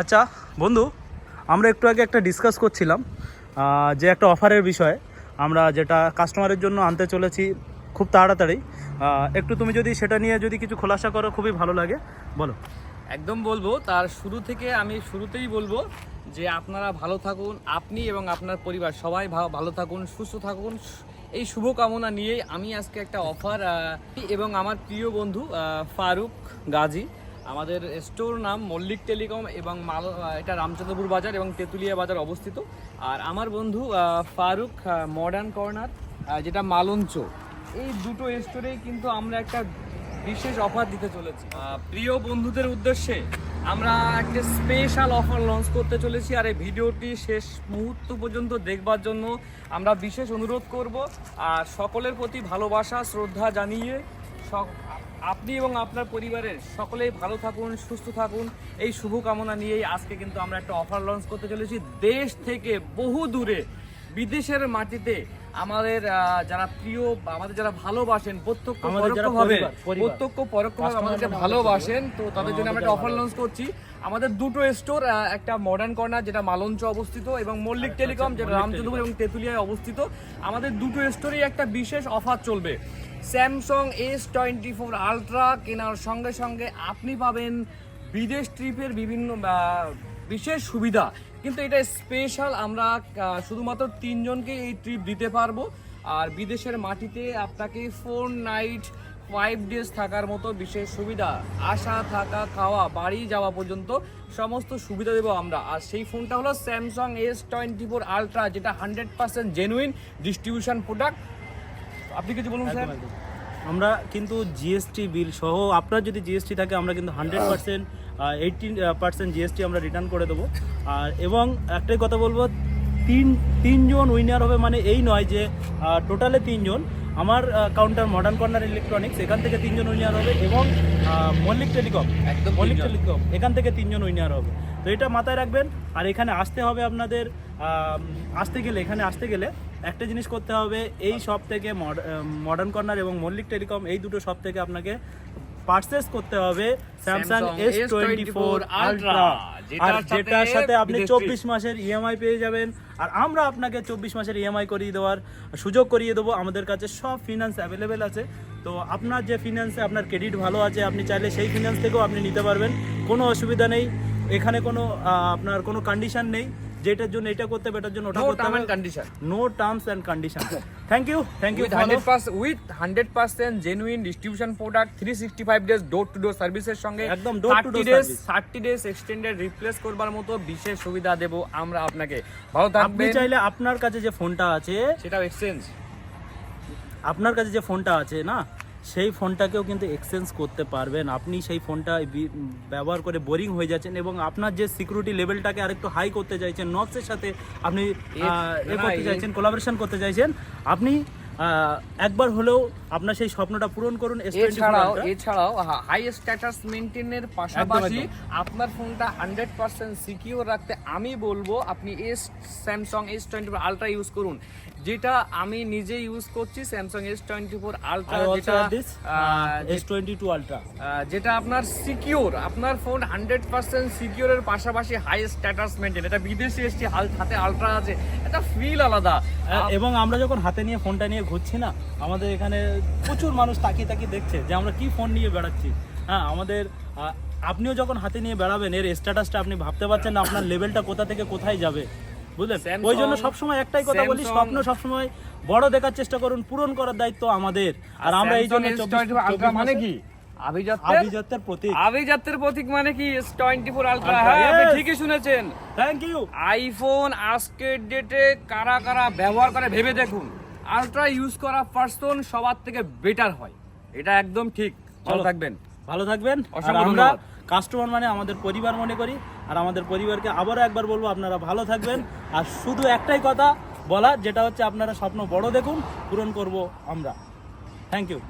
আচ্ছা বন্ধু, আমরা একটু আগে একটা ডিসকাস করছিলাম যে একটা অফারের বিষয়ে আমরা যেটা কাস্টমারের জন্য আনতে চলেছি খুব তাড়াতাড়ি। একটু তুমি যদি সেটা নিয়ে যদি কিছু খোলাসা করো, খুবই ভালো লাগে। বলো। একদম বলব, তার শুরু থেকে আমি শুরুতেই বলব যে আপনারা ভালো থাকুন, আপনি এবং আপনার পরিবার সবাই ভালো থাকুন, সুস্থ থাকুন। এই শুভকামনা নিয়েই আমি আজকে একটা অফার এবং আমার প্রিয় বন্ধু ফারুক গাজী। আমাদের স্টোর নাম মল্লিক টেলিকম এবং মাল এটা রামচন্দ্রপুর বাজার এবং তেঁতুলিয়া বাজার অবস্থিত। আর আমার বন্ধু ফারুক মডার্ন কর্নার যেটা মালঞ্চ। এই দুটো স্টোরেই কিন্তু আমরা একটা বিশেষ অফার দিতে চলেছি। প্রিয় বন্ধুদের উদ্দেশ্যে আমরা একটা স্পেশাল অফার লঞ্চ করতে চলেছি আর এই ভিডিওটি শেষ মুহূর্ত পর্যন্ত দেখবার জন্য আমরা বিশেষ অনুরোধ করব। আর সকলের প্রতি ভালোবাসা, শ্রদ্ধা জানিয়ে আপনি এবং আপনার পরিবারের সকলেই ভালো থাকুন সুস্থ থাকুন। এই শুভকামনা নিয়েই আজকে কিন্তু আমরা একটা অফার লঞ্চ করতে চলেছি। দেশ থেকে বহু দূরে বিদেশের মাটিতে আমাদের যারা প্রিয় আমাদের যারা ভালোবাসেন প্রত্যক্ষ পরোক্ষভাবে। প্রত্যক্ষ পরোক্ষভাবে আমাদেরকে আমাদের ভালোবাসেন তো তাদের জন্য আমরা একটা অফার লঞ্চ করছি। আমাদের দুটো স্টোর একটা মডার্ন কর্নার যেটা মালঞ্চ অবস্থিত এবং মল্লিক টেলিকম যেটা রামচন্দ্রপুর এবং তেঁতুলিয়ায় অবস্থিত। আমাদের দুটো স্টোরেই একটা বিশেষ অফার চলবে। Samsung S twenty four ultra কেনার সঙ্গে সঙ্গে আপনি পাবেন বিদেশ ট্রিপের বিভিন্ন বিশেষ সুবিধা। কিন্তু এটা স্পেশাল আমরা শুধুমাত্র তিনজনকে এই ট্রিপ দিতে পারব। আর বিদেশের মাটিতে আপনাকে ফোর নাইট ফাইভ ডেজ থাকার মতো বিশেষ সুবিধা। আসা, থাকা, খাওয়া, বাড়ি যাওয়া পর্যন্ত সমস্ত সুবিধা দেবো আমরা। আর সেই ফোনটা হলো Samsung S twenty four ultra যেটা hundred percent genuine distribution product আপনি কিছু বলুন স্যার। আমরা কিন্তু জিএসটি বিল সহ আপনার যদি জিএসটি থাকে আমরা কিন্তু hundred percent eighteen percent GST আমরা রিটার্ন করে দেবো। আর এবং একটাই কথা বলব তিন তিনজন উইনার হবে মানে এই নয় যে টোটালে তিনজন। আমার কাউন্টার মডার্ন কর্নার ইলেকট্রনিক্স এখান থেকে তিনজন উইনার হবে এবং মল্লিক টেলিকম একদম মল্লিক। টেলিকম এখান থেকে তিনজন উইনার হবে তো এটা মাথায় রাখবেন আর এখানে আসতে হবে আপনাদের আসতে গেলে এখানে আসতে গেলে একটা জিনিস করতে হবে এই শপ থেকে মডার্ন কর্নার এবং মল্লিক টেলিকম এই দুটো শপ থেকে আপনাকে পারচেস করতে হবে Samsung S twenty four S24 ultra আর যেটার সাথে আপনি চব্বিশ মাসের ইএমআই পেয়ে যাবেন। আর আমরা আপনাকে চব্বিশ মাসের ইএমআই করিয়ে দেওয়ার সুযোগ করিয়ে দেবো। আমাদের কাছে সব ফিনান্স অ্যাভেলেবেল আছে। তো আপনার যে ফিনান্সে আপনার ক্রেডিট ভালো আছে আপনি চাইলে সেই ফিনান্স থেকেও আপনি নিতে পারবেন। কোনো অসুবিধা নেই। এখানে কোনো আপনার কোনো কন্ডিশন নেই। যেটার জন্য এটা করতে হবে এটার জন্য ওটা করতে হবে। Condition no terms and condition thank you thank you hundred percent with hundred percent genuine distribution product three sixty five days door to door সার্ভিসের সঙ্গে একদম door to door days thirty days extended replace করবার মতো বিশেষ সুবিধা দেব আমরা আপনাকে। ভালো আপনি থাকবেন চাইলে আপনার কাছে যে ফোনটা আছে সেটাও এক্সচেঞ্জ আপনার কাছে যে ফোনটা আছে না? সেই ফোনটাকেও কিন্তু এক্সচেঞ্জ করতে পারবেন। আপনি সেই ফোনটা ব্যবহার করে বোরিং হয়ে যাচ্ছেন এবং আপনার যে সিকিউরিটি লেভেলটাকে আরেকটু হাই করতে চাইছেন নটসের সাথে আপনি এ- করতে চাইছেন কোলাবোরেশন করতে চাইছেন আপনি একবার হলেও আপনার সেই স্বপ্নটা পূরণ করুন এছাড়াও এছাড়াও হাই স্ট্যাটাস মেনটেনের পাশাপাশি আপনার ফোনটা হান্ড্রেড পার্সেন্ট সিকিউর রাখতে আমি বলব আপনি S Samsung S twenty four ultra use করুন। যেটা আমি নিজে ইউজ করছি Samsung S twenty four ultra যেটা uh, S22 Ultra আহ, যেটা আপনার সিকিউর আপনার ফোন হান্ড্রেড পার্সেন্ট সিকিউরের পাশাপাশি হাই স্ট্যাটাস মেনটেন এটা বিদেশে এসছি হাতে আলট্রা আছে। এটা ফিল আলাদা। এবং আমরা যখন হাতে নিয়ে ফোনটা নিয়ে ঘুরছি না? আমাদের এখানে প্রচুর মানুষ তাকিয়ে তাকিয়ে দেখছে যে আমরা কি ফোন নিয়ে বেড়াচ্ছি। হ্যাঁ আমাদের আপনিও যখন হাতে নিয়ে বেড়াবেন এর স্ট্যাটাসটা আপনি ভাবতে পারছেন না আপনার লেভেলটা কোথা থেকে কোথায় যাবে। বুঝলেন? ওই জন্য সবসময় একটাই কথা বলি স্বপ্ন সবসময় বড় দেখার চেষ্টা করুন পূরণ করার দায়িত্ব আমাদের। আর আমরা এই জন্য মানে কি? আভিজাত্যের আভিজাত্যের প্রতীক। আভিজাত্যের প্রতীক মানে কি? এস টোয়েন্টি ফোর আলট্রা হ্যাঁ আপনি ঠিকই শুনেছেন। থ্যাংক ইউ আইফোন আজকের ডেটে কারা কারা ব্যবহার করে ভেবে দেখুন। আলট্রা ইউজ করা পার্সন সবার থেকে বেটার হয়। এটা একদম ঠিক। ভালো থাকবেন। ভালো থাকবেন। আর আমরা কাস্টমার মানে আমাদের পরিবার মনে করি আর আমাদের পরিবারকে আবারও একবার বলব আপনারা ভালো থাকবেন। আর শুধু একটাই কথা বলা যেটা হচ্ছে আপনারা স্বপ্ন বড় দেখুন পূরণ করব আমরা। Thank you